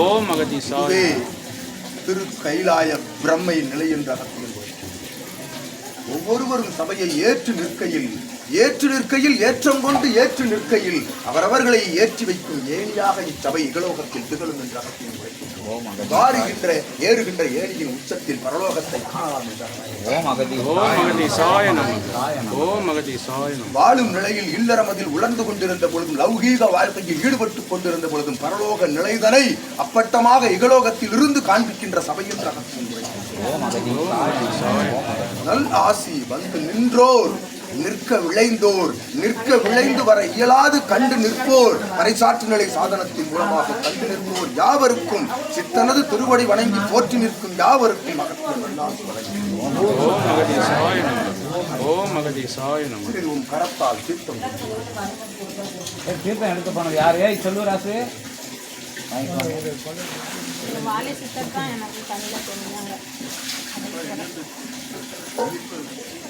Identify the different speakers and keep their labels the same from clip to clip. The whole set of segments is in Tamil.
Speaker 1: ஓம் அகதீசாய
Speaker 2: திரு கைலாய பிரம்மை நிலை என்ற அகத்தியம் ஒவ்வொருவரும் சபையை ஏற்று நிற்கையில் ஏற்று நிற்கையில் ஏற்றம் கொண்டு ஏற்று நிற்கையில் அவரவர்களை ஏற்றி வைக்கும் ஏணியாக இச்சபை இகலோகத்தில் திகழும் என்ற அகத்தியம் வாருகின்ற ஏறுகின்ற ஏணியின் உச்சத்தில் பரலோகத்தை காணலாம் என்றார் வாழும் நிலையில் இல்லறமதில் உழந்து கொண்டிருந்த பொழுதும் லௌகீக வாழ்க்கையில் ஈடுபட்டுக் கொண்டிருந்த பொழுதும் பரலோக நிலைதனை அப்பட்டமாக இகலோகத்தில் இருந்து காண்பிக்கின்ற சபை என்ற அகத்தியம் உரைக்கும்.
Speaker 3: ஓம் அகதி
Speaker 2: நல் ஆசி வந்து நின்றோர். நிற்க விளைந்தோர் நிற்க விளைந்து வர இயலாது கண்டு நிற்போர். பறைசாற்று நிலை சாதனத்தின் மூலமாக கண்டு நிற்போர். யாவருக்கும் சித்தனது திருவடி வணங்கி போற்றி நிற்கும் யாவருக்கும்
Speaker 1: ஓம்
Speaker 2: கரத்தால் தீர்த்தம்
Speaker 3: தீர்த்தம் எடுத்து போனது யாரு?
Speaker 4: இந்த வாழை சித்தர் தான் எனக்கு கண்ணில்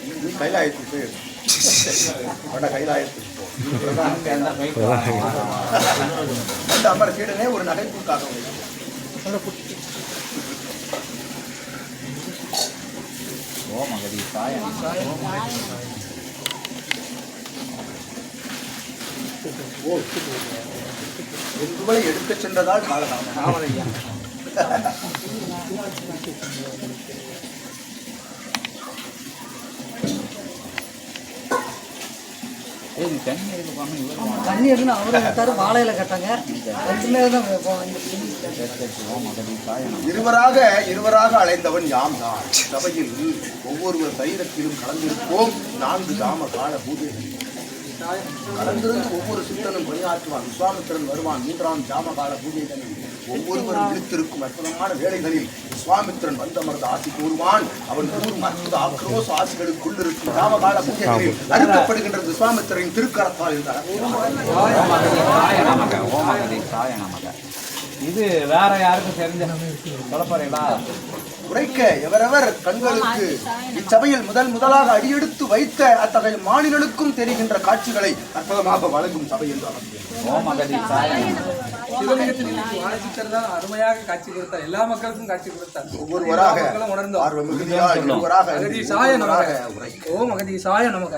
Speaker 4: தெரிஞ்சாங்க
Speaker 2: கைலாயத்துக்கு. போயிரு. வட கைலாயத்துக்கு போ. அந்த அமர் சீடனே ஒரு நகைப்புக்காக வைத்தார்.
Speaker 3: ஓம் அகதி சாய
Speaker 2: எங்குவளை எடுக்கச் சென்றதால் காலதாமம்
Speaker 3: ஏய் நீ தண்ணி
Speaker 5: எடுன்னு அவரு எடுத்தாரு வாழையில கட்டாங்க. ரெண்டுமே தான்
Speaker 2: இருவராக இருவராக அலைந்தவன் யாம் தான். சபையில் ஒவ்வொருவர் சரீரத்திலும் கலந்திருப்போம். நான்கு தாம கால பூஜைகள். கலந்திருந்து ஒவ்வொரு சித்தனும் பணியாற்றுவான். விஸ்வாமித்திரன் வருவான். மூன்றாம் ஜாம கால பூஜைகளில் ஒவ்வொருவரும் விழித்திருக்கும் அற்புதமான வேளைகளில் விஸ்வாமித்திரன் வந்தமர்ந்து ஆசி கூறுவான். அவன் கூறும் அற்புத ஆக்ரோஷ ஆசிகளுக்குள் இருக்கும் ஜாமகால பூஜைகளில் அறுக்கப்படுகின்ற விஸ்வாமித்திரன் திருக்கரத்தால்.
Speaker 3: இது வேற யாருக்கும் தெரிஞ்ச? சொல்ல போறீங்களா?
Speaker 2: உரைக்க எவரவர் கண்களுக்கு இச்சபையில் முதல் முதலாக அடியெடுத்து வைத்த அத்தகைய மாநிலங்களுக்கும் தெரிகின்ற காட்சிகளை அற்புதமாக வழங்கும் சபை என்று
Speaker 6: அருமையாக காட்சி கொடுத்தார். எல்லா மக்களுக்கும் காட்சி கொடுத்தார்.
Speaker 2: ஒவ்வொருவராக உரைக்க.
Speaker 6: ஓம் அகதி சாய நமக.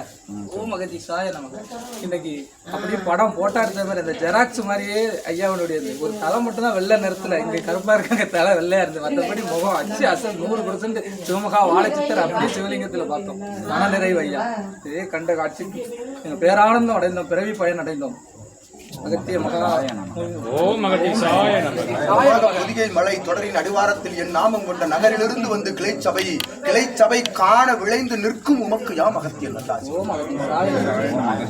Speaker 6: ஓம் அகதி சாய நமக. இன்னைக்கு அப்படியே படம் போட்டா இருந்த மாதிரி அந்த ஜெராக்ஸ் மாதிரியே ஐயாவுடையது ஒரு தலை மட்டும் தான் வெள்ளை நிறத்துல. இங்க கருப்பா இருக்காங்க தலை வெள்ளையா இருந்து மற்றபடி முகம் அச்சு பர்சன்ட் நூறு பர்சன்ட் சிவமகா வாழைச்சித்தர் அப்படியே சிவலிங்கத்துல பார்த்தோம். மன நிறைவு ஐயா. இதே கண்ட காட்சி. எங்கள் பேரானந்தம் அடைந்தோம் பிறவி பயன் அடைந்தோம். அகத்திய மகா
Speaker 1: ஓம்
Speaker 2: பொதிகை மலை தொடரின் அடிவாரத்தில் என் நாமம் கொண்ட நகரிலிருந்து வந்து கிளைச்சபை கிளைச்சபை காண விளைந்து நிற்கும் உமக்கு யாம் அகத்தியல் நல்லாசி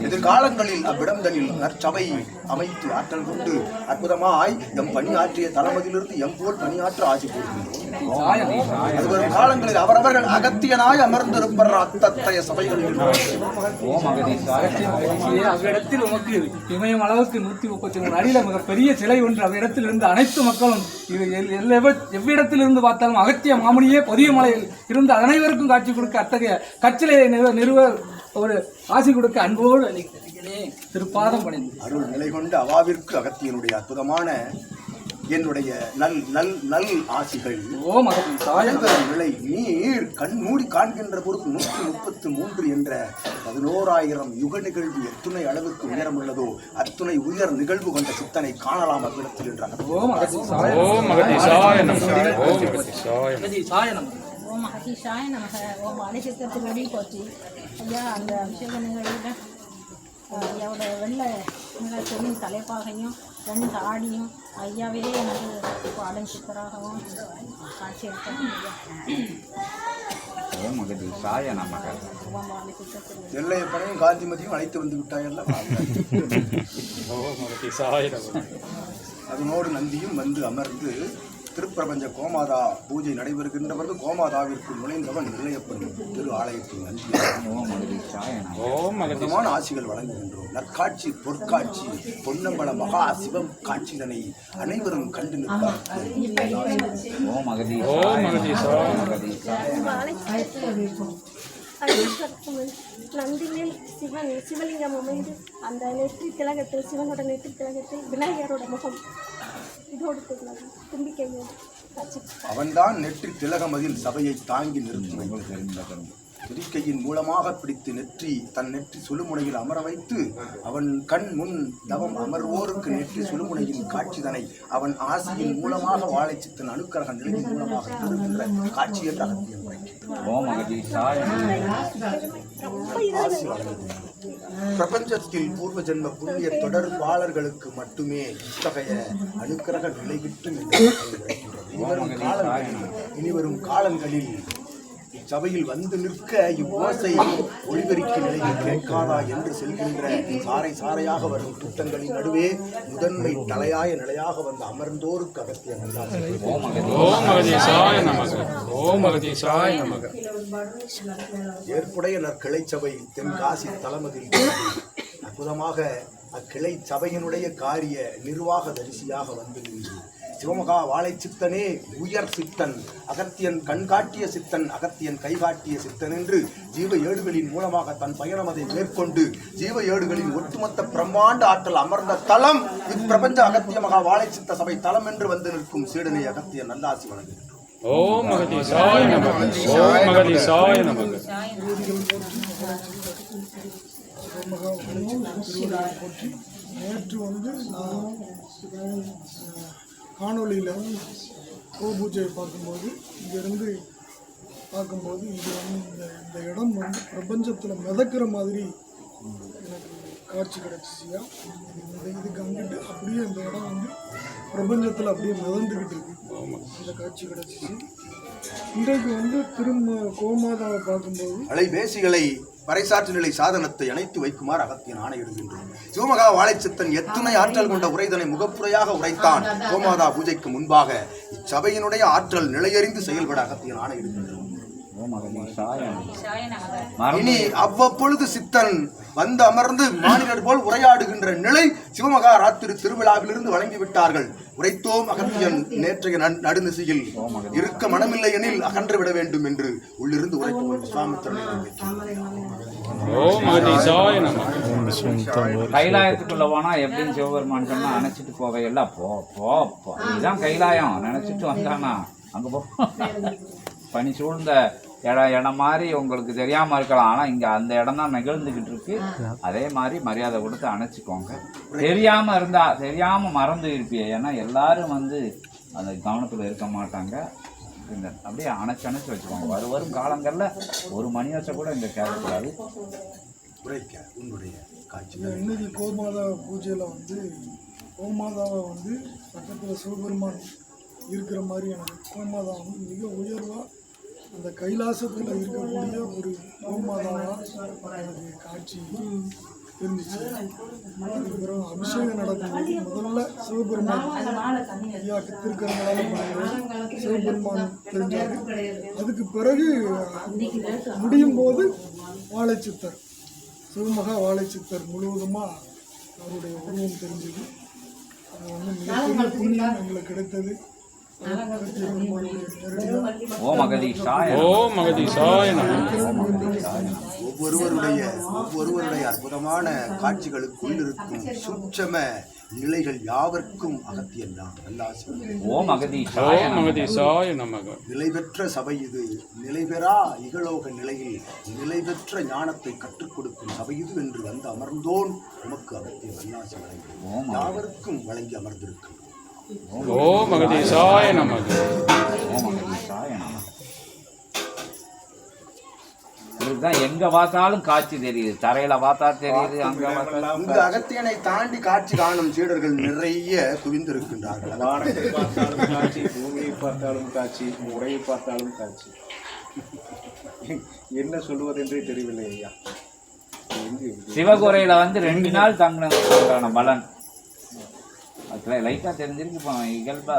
Speaker 2: எதிர்காலங்களில் அவ்விடந்தனில் நற்சபை அமைத்து ஆற்றல் கொண்டு அற்புதமாய் எம் பணியாற்றிய தளமதிலிருந்து எம் போல் பணியாற்ற ஆசி கூறுகின்றோம்
Speaker 6: சாய
Speaker 2: அது வரும் காலங்களில் அவரவர்கள் அகத்தியனாய் அமர்ந்திருப்பர் அத்தத்தைய சபைகளில்
Speaker 6: அவ்விடத்தில் உமக்கு இமயம் அளவுக்கு நூத்தி முப்பத்தி மூணு மிக மிகப்பெரிய சிலை ஒன்று அவ்விடத்தில் இருந்து அனைத்து மக்களும் இது எவ்விடத்திலிருந்து பார்த்தாலும் அகத்திய மாமுனியே பொதிய மலையில் இருந்து அனைவருக்கும் காட்சி கொடுக்க அத்தகைய கச்சிலையை நிறுவ நிறுவ ஒரு ஆசி கொடுக்க அன்போடு அளிக்கிறேன் திருப்பாதம் பணிந்து.
Speaker 2: அருள் நிலை கொண்ட அவாவிற்கு அகத்தியனுடைய அற்புதமான என்னுடைய நல் நல் நல் ஆசிகள் நிலை நீர் கண் மூடி காண்கின்ற பொருள் நூற்றி முப்பத்து மூன்று என்ற பதினோராயிரம் யுக நிகழ்வு எத்துணை அளவுக்கு உயரம் உள்ளதோ அத்துணை உயர் நிகழ்வு கொண்ட சித்தனை காணலாம் அவ்விடத்தில் என்ற
Speaker 6: ஓம்
Speaker 4: அகதீஷாய நமக. ஓம் வெடி போச்சு. ஐயா அந்த அபிஷேக நிகழ்வில் ஐயாவோட வெள்ளை நிற துணி தலைப்பாகையும் ரெண்டு ஆடியும் ஐயாவே எனக்கு பாடல் சித்தராகவும் காட்சி
Speaker 2: எல்லையப்பனையும் காந்திமதியும் அழைத்து வந்து விட்டாயல்ல?
Speaker 1: ஓம் அகதீசாய நம
Speaker 2: அதனோடு நந்தியும் வந்து அமர்ந்து திருப்பிரபஞ்ச கோமாதா பூஜை நடைபெறுகின்ற கோமாதாவிற்கு நுழைந்தவன் இளையப்பன் திரு ஆலயத்தின்
Speaker 3: ஓம்
Speaker 2: அற்புதமான ஆசிகள் வழங்குகின்றோம். நற்காட்சி பொற்காட்சி பொன்னம்பல மகா சிவம் காட்சிதனை அனைவரும் கண்டு
Speaker 7: நந்தினில் சிவன் சிவலிங்கம் அமைந்து அந்த நெற்றி திலகத்தில் சிவனோட நெற்றி திலகத்தில் விநாயகரோட முகம் இதோடு தும்பிக்கையோடு
Speaker 2: அவன்தான் நெற்றி திலகமதில் சபையை தாங்கி நிறுத்தி வைத்திருக்கிறான் துதிக்கையின் மூலமாக பிடித்து நெற்றி தன் நெற்றி சுழுமுனையில் அமர வைத்து அவன் கண் முன் தவம் அமர்வோருக்கு நெற்றி சுழுமுனையின் காட்சிதனை அவன் ஆசையின் மூலமாக வாழைச்சித்தன் அணுக்கரக நிலையின் மூலமாக தருகின்ற காட்சி என்று வழங்குகிறான். பிரபஞ்சத்தில் பூர்வ ஜென்ம புண்ணிய தொடர்பாளர்களுக்கு மட்டுமே இத்தகைய அனுக்கிரக நிலை கிட்டும் என்று. இனிவரும் காலங்களில் இச்சபையில் வந்து நிற்க இவ்வோசை ஒளிபெருக்கி நிலையில் கேட்காதா என்று செல்கின்ற சாறை சாறையாக வரும் கூட்டங்களின் நடுவே முதன்மை தலையாய நிலையாக வந்து அமர்ந்தோருக்கு அகத்திய நல்லாசி
Speaker 3: ஓம்
Speaker 1: ஓம் மகதீசாய நமக ஓம் மகதீசாய நமக
Speaker 2: ஏற்புடைய நற்கிளை சபை தென்காசி உள்ளது. அற்புதமாக அக்கிளை சபையினுடைய காரிய நிர்வாக தரிசியாக வந்து நின்று சிவமகா வாழை சித்தனே உயர் சித்தன் அகத்தியன் கண்காட்டிய சித்தன் அகத்தியன் கைகாட்டிய சித்தன் என்று ஜீவ ஏடுகளின் மூலமாக தன் பயணம் அதை மேற்கொண்டு ஜீவ ஏடுகளின் ஒட்டுமொத்த பிரம்மாண்ட ஆற்றல் அமர்ந்த தலம் இப்பிரபஞ்ச அகத்திய மகா வாழை சித்த சபை தலம் என்று வந்து நிற்கும் சீடனை அகத்திய நல்லாசி வழங்குகின்றோம்
Speaker 1: ஓம் மகதீசாய நமக. ஓம் மகதீசாய நமக.
Speaker 8: நேற்று வந்து நான் காணொளியில் கோபூஜையை பார்க்கும்போது இங்கேருந்து பார்க்கும்போது இது வந்து இந்த இந்த இடம் வந்து பிரபஞ்சத்தில் மிதக்கிற மாதிரி எனக்கு காட்சி கிடச்சிச்சியா? இந்த இதுக்கு அங்கிட்டு அப்படியே இந்த இடம் வந்து பிரபஞ்சத்தில் அப்படியே மிதந்துக்கிட்டு இருக்கு. இந்த காட்சி கிடச்சிச்சு. இன்றைக்கு வந்து திரும்ப கோமாதாவை பார்க்கும்போது
Speaker 2: அலைபேசிகளை பறைசாற்று நிலை சாதனத்தை அணைத்து வைக்குமாறு அகத்தியன் ஆணையிடுகின்றோம் சிவமகா வாழைச்சித்தன் எத்துணை ஆற்றல் கொண்ட உரைதனை முகப்புரையாக உரைத்தான். கோமாதா பூஜைக்கு முன்பாக இச்சபையினுடைய ஆற்றல் நிலையறிந்து செயல்பட அகத்தியன் ஆணையிடுகின்றோம் இனி அவ்வப்பொழுது சித்தன் வந்து அமர்ந்து மாநிலர் போல் உரையாடுகின்ற நிலை சிவமகா ராத்திரி திருவிழாவிலிருந்து வழங்கி விட்டார்கள் உரைத்தோம் அகத்தியன் நேற்றைய நடு- நடுநிசையில். இருக்க மனமில்லை எனில் அகன்று விட வேண்டும் என்று உள்ளிருந்து உரைக்கும்
Speaker 3: கைலாயத்துக்குள்ள போனா எப்படின்னு சிவபெருமான் சொன்னா அணைச்சிட்டு போவையில்ல போ போ போ. இதுதான் கைலாயம். நினைச்சிட்டு வந்தானா? அங்க போ. பனி சூழ்ந்த இடம் இடம் மாதிரி உங்களுக்கு தெரியாம இருக்கலாம். ஆனா இங்க அந்த இடம் தான் நிகழ்ந்துகிட்டு இருக்கு. அதே மாதிரி மரியாதை கொடுத்து அணைச்சிக்கோங்க. தெரியாம இருந்தா தெரியாம மறந்து இருப்பிய. ஏன்னா எல்லாரும் வந்து அந்த கவனத்துல இருக்க மாட்டாங்க. இந்த அப்படியே அணைச்சு அணைச்சு வச்சுக்கோங்க. வரும் வரும் காலங்கள்ல ஒரு மணி வச்ச கூட இங்க கேட்கக்கூடாது.
Speaker 2: உரைக்க உன்னுடைய காட்சி.
Speaker 8: இன்னைக்கு கோமாதா பூஜையில் வந்து கோமாதாவை வந்து பக்கத்தில் சிவபெருமான் இருக்கிற மாதிரி எனக்கு கோமாதா வந்து மிக உயர்வாக அந்த கைலாசத்தில் இருக்கக்கூடிய ஒரு கோமாதாவாக எனக்கு காட்சி இருந்துச்சு அதுக்கப்புறம் அபிஷேகம் நடக்கும்போது முதல்ல சிவபெருமான் ஐயாக்கு திருக்கரங்களால் சிவபெருமான் தெரிஞ்சாரு. அதுக்கு பிறகு முடியும் போது வாழைச்சித்தர் சிவமகா வாழைச்சித்தர் முழுவதுமாக அவருடைய உருவம் தெரிஞ்சது. அது வந்து மிகப்பெரிய புண்ணியம் எங்களுக்கு கிடைத்தது.
Speaker 3: ஓம் அகதீஷாய
Speaker 1: ஓம் நமக
Speaker 2: ஒவ்வொருவருடைய ஒவ்வொருவருடைய அற்புதமான காட்சிகளுக்குள் இருக்கும் சூட்சம நிலைகள் யாவர்க்கும் நல்லாசி
Speaker 3: ஓம் அகதீஷாய
Speaker 1: ஓம் மகதீசாய நமக
Speaker 2: நிலை பெற்ற சபை இது. நிலை பெறா இகலோக நிலையில் நிலை பெற்ற ஞானத்தை கற்றுக் கொடுக்கும் சபை இது என்று வந்து அமர்ந்தோன் உமக்கு அகத்திய நல்லாசி வழங்கி யாவருக்கும் வழங்கி அமர்ந்திருக்கின்றோம்
Speaker 1: ஓம் மகதீசாய
Speaker 3: இதுதான் எங்க பார்த்தாலும் காட்சி தெரியுது. தரையில பார்த்தா தெரியுது அங்க பார்த்தா
Speaker 2: இந்த அகத்தியனை தாண்டி காட்சி காணும் சீடர்கள் நிறைய குவிந்திருக்கின்றார்கள்.
Speaker 9: பார்த்தாலும் காட்சி பூமியை பார்த்தாலும் காட்சி உரையை பார்த்தாலும் காட்சி. என்ன சொல்லுவதென்றே தெரியவில்லை ஐயா. எங்கு
Speaker 3: சிவகுறையில வந்து ரெண்டு நாள் தங்கின பலன். அதுல லைட்டா தெரிஞ்சிருக்கு இயல்பா.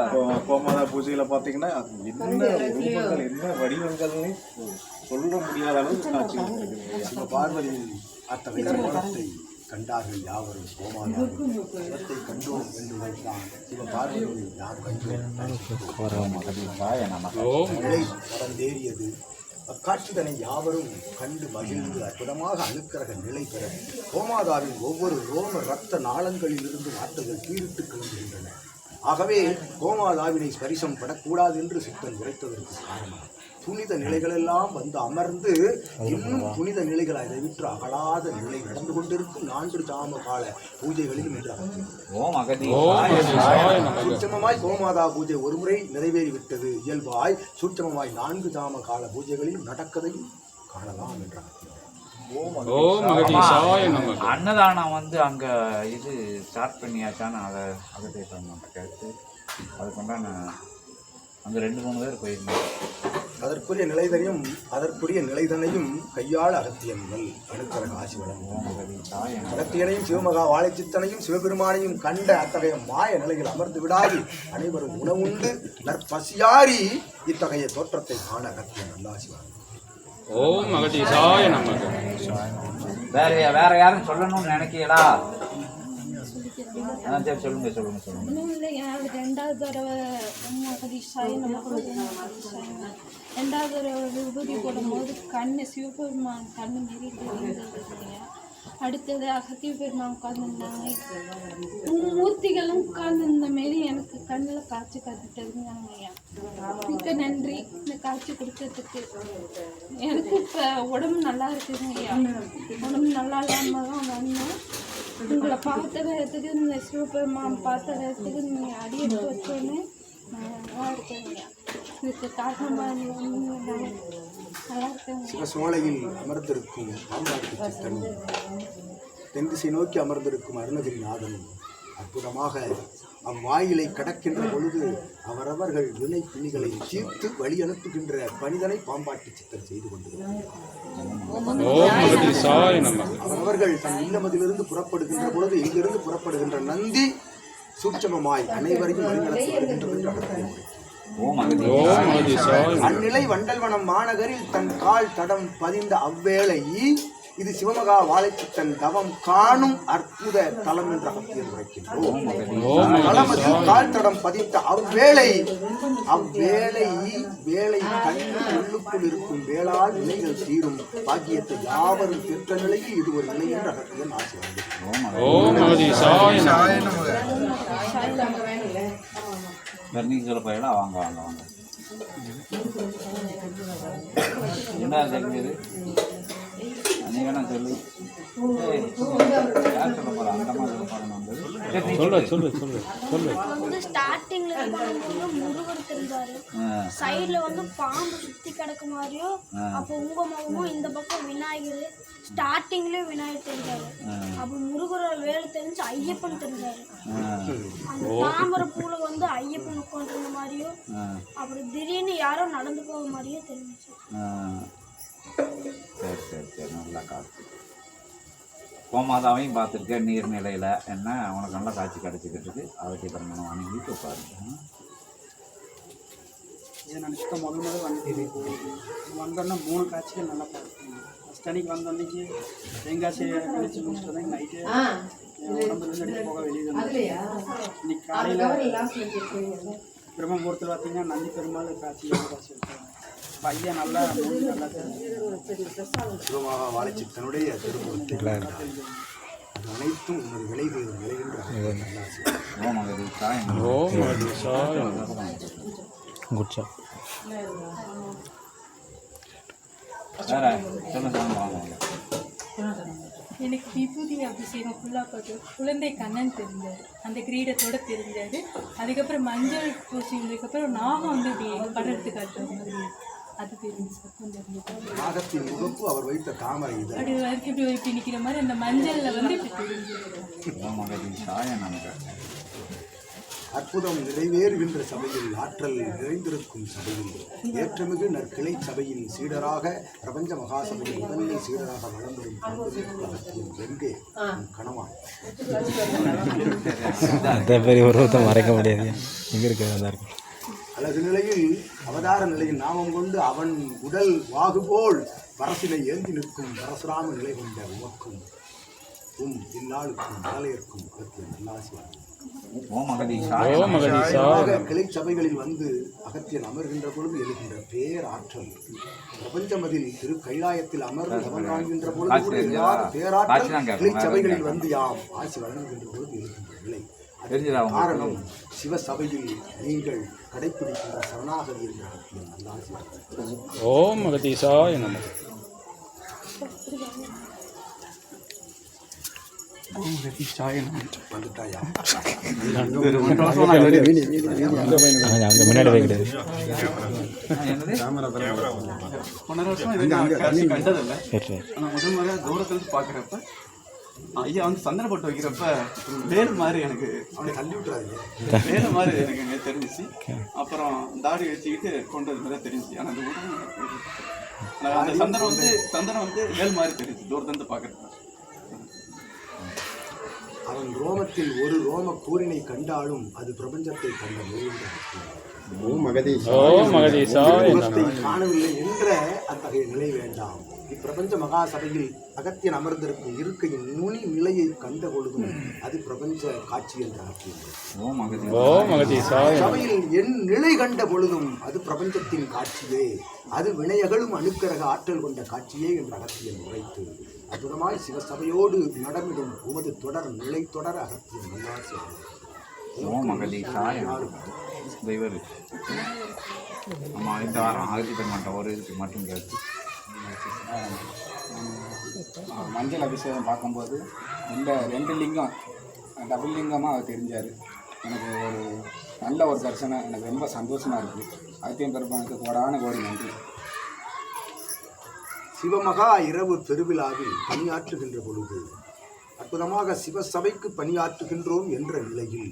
Speaker 9: கோமாதா பூஜையில பாத்தீங்கன்னா என்ன ரூபங்கள் என்ன வடிவங்கள்னு சொல்ல முடியாத அளவுக்கு காட்சி
Speaker 2: பார்வதி அத்தகைய கோலத்தை கண்டார்கள் யாவரும். கோமாதாவும் சிவத்தை கண்டோம் என்று வைத்தான். சிவ பார்வதியை யார் கண்டோம்? கடந்தேறியது அக்காட்சிதனை யாவரும் கண்டு மகிழ்ந்து அற்புதமாக அணுக்கரக நிலை பெற கோமாதாவின் ஒவ்வொரு ரோம ரத்த நாளங்களிலிருந்து ஆற்றல்கள் தீரிட்டு கிளம்புகின்றன. ஆகவே கோமாதாவினை ஸ்பரிசம் படக்கூடாது என்று சித்தன் உரைத்ததற்கு காரணம். புனித நிலைகளெல்லாம் வந்து அமர்ந்து இன்னும் புனித நிலைகள் அதை விற்று அகலாத நிலை நடந்து கொண்டிருக்கும் நான்கு ஜாம கால பூஜைகளிலும் சூட்சமமாய் கோமாதா பூஜை ஒருமுறை நிறைவேறிவிட்டது. இயல்பாய் சூட்சமமாய் நான்கு ஜாம கால பூஜைகளிலும் நடக்கதையும் காணலாம் என்றார்
Speaker 3: அன்னதானம் வந்து அங்க இது ஸ்டார்ட் பண்ணியாச்சான்னு அதை அகத்தை பண்ண கேட்டு அதுக்குண்டான அங்க ரெண்டு மூணு பேர் போயிருந்தோம்.
Speaker 2: அதற்குரிய நிலைதனையும் அதற்குரிய நிலைதனையும் கையாள அகத்தியன்கள் அனுக்கிரக ஆசி வழங்கும்.
Speaker 3: ஓம் அகதி சாய
Speaker 2: அகத்தியனையும் சிவமகா வாழைச்சித்தனையும் சிவபெருமானையும் கண்ட அத்தகைய மாய நிலையில் அமர்ந்து விடாது. அனைவரும் உணவுண்டு நற்பசியாரி இத்தகைய தோற்றத்தை காண அகத்தியன் நல்லாசி வழங்கும்.
Speaker 1: ஓம் அகதீசாய நமக.
Speaker 3: வேற வேற யாரும் சொல்லணும்னு நினைக்கிறீங்களா ஆ சரி சொல்லுங்க சொல்லுங்க சொல்லுங்க.
Speaker 4: ஒன்றும் இல்லைங்க அது ரெண்டாவது தடவை மகதீஷாய் நம்ம ரெண்டாவது தடவை விபூதி போடும்போது கண்ணு சிவபெருமான் கண்ணு மீறி தெரியுதுங்க அடுத்தது அகத்திய பெருமான் உட்காந்துருந்தாங்க மூர்த்திகளும் உட்கார்ந்துருந்த மாரி எனக்கு கண்ணில் காட்சி இருந்தாங்க ஐயா. மிக்க நன்றி இந்த காய்ச்சி கொடுத்ததுக்கு. எனக்கு இப்போ உடம்பு நல்லா இருக்குதுங்க ஐயா. உடம்பு நல்லா இல்லாமல் தான் வந்தேன். உங்களை பார்த்த நேரத்துக்கு இந்த சிவபெருமான் பார்த்த வேறத்துக்கு நீங்கள் அடி எடுத்து வச்சோன்னே நல்லா நல்லா ஐயா. இதுக்கு காரணமாக
Speaker 2: சிவசோலையில் அமர்ந்திருக்கும் பாம்பாட்டு சித்தனும் தென் திசை நோக்கி அமர்ந்திருக்கும் அருணகிரிநாதனும் அற்புதமாக அவ்வாயிலை கடக்கின்ற பொழுது அவரவர்கள் வினை பிணிகளை தீர்த்து வழி அனுப்புகின்ற பணிதனை பாம்பாட்டி சித்தர் செய்து கொண்டிருக்கிறார். அவரவர்கள் தன் இல்லமதிலிருந்து புறப்படுகின்ற பொழுது இங்கிருந்து புறப்படுகின்ற நந்தி சூட்சமமாய் அனைவரையும் வழிநடத்தி வருகின்றது என்று அகத்தியம் அந்நிலை வண்டல்வனம் மாநகரில் தன் கால் தடம் பதிந்த அவ்வேளை இது சிவமகா வாழைச்சித்தன் தவம் காணும் அற்புத தலம் என்று உரைக்கின்றோம். கால் தடம் பதித்த அவ்வேளை அவ்வேளை வேளை கண்ணு உள்ளுக்குள் இருக்கும் வேளால் நிலைகள் தீரும் பாக்கியத்தை யாவரும் பெற்ற நிலையில் இது ஒரு நிலை என்று அகத்தியன் ஆசி.
Speaker 3: சொல்ல போயிடா வாங்க வாங்க வாங்க என்ன தெரிஞ்சது நீ வேணா சொல்லு யார் சொல்ல போறா? அந்த மாதிரி சொல்ல
Speaker 1: சொல்லு சொல்லு சொல்லு சொல்லு
Speaker 7: வந்து ஸ்டார்டிங்ல வந்து முருகர் தெரிஞ்சாரு
Speaker 3: ஆ,
Speaker 7: சைடுல வந்து பாம்பு கிடக்கு மாதிரியும். அப்போ உங்க முகமும் இந்த பக்கம் விநாயகர் ஸ்டார்டிங்லயும் விநாயகர் தெரிஞ்சாரு. அப்போ முருகரோட வேலை தெரிஞ்சு ஐயப்பன் தெரிஞ்சாரு. அந்த தாமரை பூல வந்து ஐயப்பன் உட்காந்துருந்த மாதிரியும் அப்புறம் திடீர்னு யாரோ நடந்து போக மாதிரியும் தெரிஞ்சுச்சு.
Speaker 3: சரி சரி சரி நல்லா காட்சி கோமாதாவையும் பார்த்துருக்கேன் நீர்நிலையில். என்ன? உனக்கு நல்லா காட்சி கிடச்சிக்கிட்டு இருக்கு. அவற்றை பிரமாணம் வணங்கிட்டு உட்காருங்க.
Speaker 10: இது நான் இப்போ முதல் முதல் வந்துட்டு வந்தோன்னா மூணு காட்சிகள் நல்லா பார்த்தேன் ஃபஸ்ட் அன்னைக்கு வந்த அன்னைக்கு தேங்காய் நினைச்சு முடிச்சுட்டு தான் நைட்டு உடம்புலேருந்து போக வெளியே இன்னைக்கு காலையில் பிரம்மபுரத்தில் பார்த்தீங்கன்னா நந்தி பெருமாள் காட்சி பையன் நல்லா மூஞ்சி நல்லா
Speaker 2: திருமுகத்தை அது அனைத்தும் உனது விளைவு விளைகின்ற அகத்தியன் நல்லாசி
Speaker 11: எனக்கு விபூதி அபிஷேகம் ஃபுல்லாக பார்த்து குழந்தை கண்ணன் தெரிஞ்சார். அந்த கிரீடத்தோட தெரிஞ்சார். அதுக்கப்புறம் மஞ்சள் பூசினதுக்கப்புறம் நாகம் வந்து இப்படி படர்த்து காட்டுற மாதிரி அது தெரிஞ்சு
Speaker 2: நாகத்தின் முகப்பு அவர் வைத்த தாமரை இது.
Speaker 11: அப்படி இப்படி இப்படி நிற்கிற மாதிரி அந்த மஞ்சளில் வந்து இப்படி தெரிஞ்சது.
Speaker 2: அற்புதம் நிறைவேறுகின்ற சபையில் ஆற்றல் நிறைந்திருக்கும் சபையில். ஏற்றமிகு நற்கிளை சபையின் சீடராக பிரபஞ்ச மகாசபையின் முதன்மை சீடராக வளம் வரும் எங்கே
Speaker 12: உருவத்தை மறைக்க முடியாது. எங்கே இருக்கிறது இருக்கும்
Speaker 2: அழகு நிலையில் அவதார நிலையில் நாமம் கொண்டு அவன் உடல் வாகு போல் பரசினை ஏந்தி நிற்கும் பரசுராம நிலை கொண்ட உமக்கும் உம் இந்நாளுக்கும் மாலையர்க்கும் அகத்தியன் நல்லாசி
Speaker 3: ஓம்
Speaker 1: அகதீசாய
Speaker 2: கிளை சபைகளில் வந்து அகத்தியன் அமர்கின்ற பொழுது எழுகின்ற பேராற்றல். பிரபஞ்சமதில் திரு கைலாயத்தில் அமர்ந்து அவன் காண்கின்ற பொழுது பேராற்றல். கிளை சபைகளில் வந்து யாம் ஆசி வழங்குகின்ற பொழுது எழுகின்ற நிலை? காரணம் சிவசபையில் நீங்கள் கடைப்பிடிக்கின்ற சரணாகதி என்ற
Speaker 1: ஓம் மகதீசாய நம ஓம் மகதீசாய நம
Speaker 2: வந்துட்டாயா
Speaker 12: அங்கே முன்னாடி வைக்கிறது
Speaker 10: முதல் முறையாக தூரத்துலேருந்து பார்க்குறப்ப ஐயா வந்து சந்தன போட்டு வைக்கிறப்ப வேறு மாதிரி எனக்கு
Speaker 2: அவனை தள்ளி விட்டுறாங்க
Speaker 10: வேறு மாதிரி எனக்கு தெரிஞ்சிச்சு அப்புறம் தாடி வச்சுக்கிட்டு கொண்டு வந்த மாதிரி தெரிஞ்சிச்சு ஆனால் அந்த அந்த சந்தனம் வந்து சந்தனம் வந்து வேல் மாதிரி தெரியுது தூரத்துலேருந்து பார்க்குறது
Speaker 2: அவன் ரோமத்தில் ஒரு ரோம கூறினை கண்டாலும் அது பிரபஞ்சத்தை கண்ட காணவில்லை என்ற அத்தகைய நிலை வேண்டாம். இப்பிரபஞ்ச மகா சபையில் அகத்தியன் அமர்ந்திருக்கும் இருக்கையின் நுனி நிலையை கண்ட பொழுதும் அது பிரபஞ்ச காட்சி என்ற
Speaker 1: நம
Speaker 2: சபையில் என் நிலை கண்ட பொழுதும் அது பிரபஞ்சத்தின் காட்சியே. அது வினையகளும் அணுக்கரக ஆற்றல் கொண்ட காட்சியே என்ற அகத்தியன் உரைத்து அற்புதமாய் சிவசபையோடு நடமிடும் உமது தொடர் நிலை தொடர அகத்தியன் நல்லாசி.
Speaker 3: ஓம் தெய்வர். நம்ம இந்த வாரம் அகத்திட்ட மாட்டோம். ஒரு இதுக்கு மட்டும் கேட்டு
Speaker 13: மஞ்சள் அபிஷேகம் பார்க்கும்போது இந்த ரெண்டு லிங்கம் டபுள் லிங்கமாக அவர் தெரிஞ்சார். எனக்கு ஒரு நல்ல ஒரு தரிசனம். எனக்கு ரொம்ப சந்தோஷமாக இருக்குது அத்தியம் பெருமானுக்கு கோடான கோடி நன்றி.
Speaker 2: சிவமகா இரவு பெருவிழாவில் பணியாற்றுகின்ற பொழுது அற்புதமாக சிவசபைக்கு பணியாற்றுகின்றோம் என்ற நிலையில்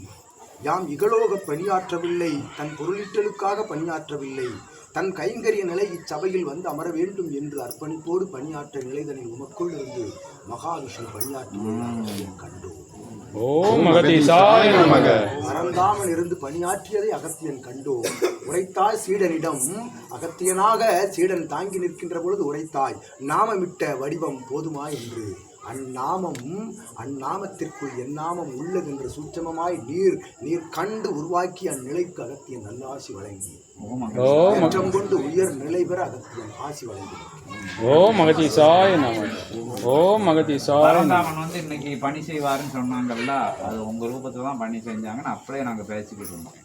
Speaker 2: யாம் இகலோக பணியாற்றவில்லை தன் பொருளீட்டலுக்காக பணியாற்றவில்லை தன் கைங்கரிய நிலை இச்சபையில் வந்து அமர வேண்டும் என்று அர்ப்பணிப்போடு பணியாற்ற நிலைதனை உமக்குள் இருந்து மகாவிஷ்ணு பணியாற்றுவதை கண்டோம்.
Speaker 1: ஓம் மகதீசாய நமக.
Speaker 2: மறந்தாமல் இருந்து பணியாற்றியதை அகத்தியன் கண்டோம். உரைத்தாய் சீடனிடம் அகத்தியனாக சீடன் தாங்கி நிற்கின்ற பொழுது உரைத்தாய் நாமமிட்ட வடிவம் போதுமா என்று? அந்நாமம் அந்நாமத்திற்குள் என் நாமம் உள்ளதென்று சூட்சமமாய் நீர் நீர் கண்டு உருவாக்கி அந்நிலைக்கு அகத்தியன் நல்லாசி வழங்கி கொண்டு உயர் நிலை பெற அகத்தியன் ஆசி வழங்கி
Speaker 1: ஓம் மகதீசாய நம. ஓம் மகதீசாய நம.
Speaker 3: பரந்தாமன் வந்து இன்னைக்கு பணி செய்வாருன்னு சொன்னாங்கல்ல அது உங்க ரூபத்துல தான் பணி செஞ்சாங்கன்னு அப்படியே நாங்க பேசிக்கிட்டு இருந்தோம்.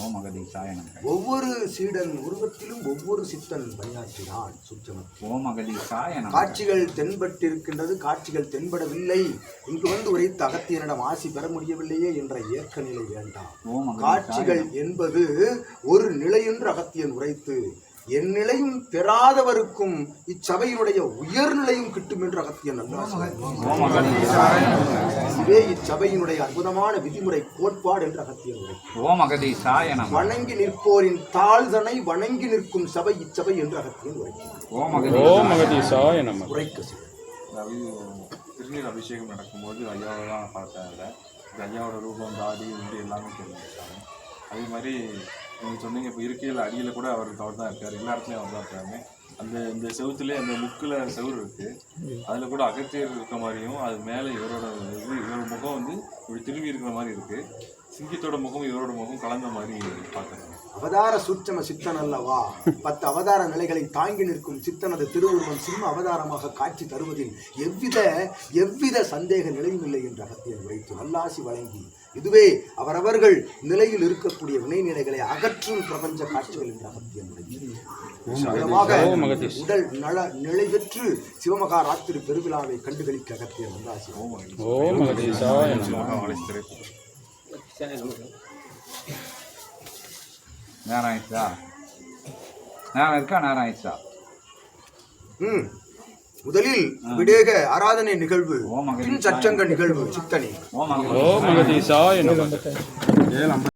Speaker 3: ஓம் மகதீசாய நம.
Speaker 2: ஒவ்வொரு சீடன் உருவத்திலும் ஒவ்வொரு சித்தன் பணியாற்றினான் சூட்சமத்தில்
Speaker 3: ஓம் மகதீசாய நம.
Speaker 2: காட்சிகள் தென்பட்டிருக்கின்றது காட்சிகள் தென்படவில்லை. இங்கு வந்து உரைத்து அகத்தியனிடம் ஆசி பெற முடியவில்லையே என்ற ஏற்க நிலை வேண்டாம் காட்சிகள் என்பது ஒரு நிலை என்று அகத்தியன் உரைத்து என் நிலையும் பெறாதவருக்கும் இச்சபையினுடைய உயர்நிலையும் கிட்டும் என்று அகத்தியன்
Speaker 3: மகதீசாய
Speaker 2: இதுவே இச்சபையினுடைய அற்புதமான விதிமுறை கோட்பாடு என்று அகத்தியன் உரைத்து
Speaker 3: ஓம் மகதீசாய நம.
Speaker 2: வணங்கி நிற்போரின் தாழ்தனை வணங்கி நிற்கும் சபை இச்சபை என்று அகத்தியன்
Speaker 1: நம.
Speaker 2: உரைக்க
Speaker 9: திருநீர் அபிஷேகம் நடக்கும்போது ஐயாவை தான் பார்த்தேன் அதில். ஐயாவோட ரூபம் தாடி உண்டு எல்லாமே தெரிஞ்சுட்டாங்க அதே மாதிரி நீங்கள் சொன்னீங்க இப்போ இருக்கையில் அடியில் கூட அவர் அவர் தான் இருக்கார். எல்லா இடத்துலையும் அவர் தான் இருக்காங்க அந்த இந்த செவுத்துலேயே அந்த முக்கில் செவுரு இருக்குது அதில் கூட அகத்தியர் இருக்க மாதிரியும் அது மேலே இவரோட இது இவரோட முகம் வந்து இப்படி திரும்பி இருக்கிற மாதிரி இருக்குது சிங்கத்தோட முகம் இவரோட முகம் கலந்த மாதிரி பார்க்குறாங்க.
Speaker 2: அவதார சூட்சம சித்தன் அல்லவா பத்து அவதார நிலைகளை தாங்கி நிற்கும் சித்தனது திருவுருவம் சிம்ம அவதாரமாக காட்சி தருவதில் எவ்வித எவ்வித சந்தேக நிலையும் இல்லை என்று அகத்தியன் உரைத்து நல்லாசி வழங்கி இதுவே அவரவர்கள் நிலையில் இருக்கக்கூடிய வினைநிலைகளை அகற்றும் பிரபஞ்ச காட்சிகள் என்று அகத்தியன் உரைத்து உடல் நல நிலை பெற்று சிவமகா ராத்திரி பெருவிழாவை கண்டுகளிக்க அகத்தியன் நல்லாசி
Speaker 1: ஓம்
Speaker 3: நேரம் ஆயிடுச்சா நேரம் இருக்கா நேரம் ஆயிடுச்சா
Speaker 2: ம். முதலில் விடேக ஆராதனை நிகழ்வு பின் சச்சங்க நிகழ்வு சித்தனி.
Speaker 1: ஓம் மகதீசாய நம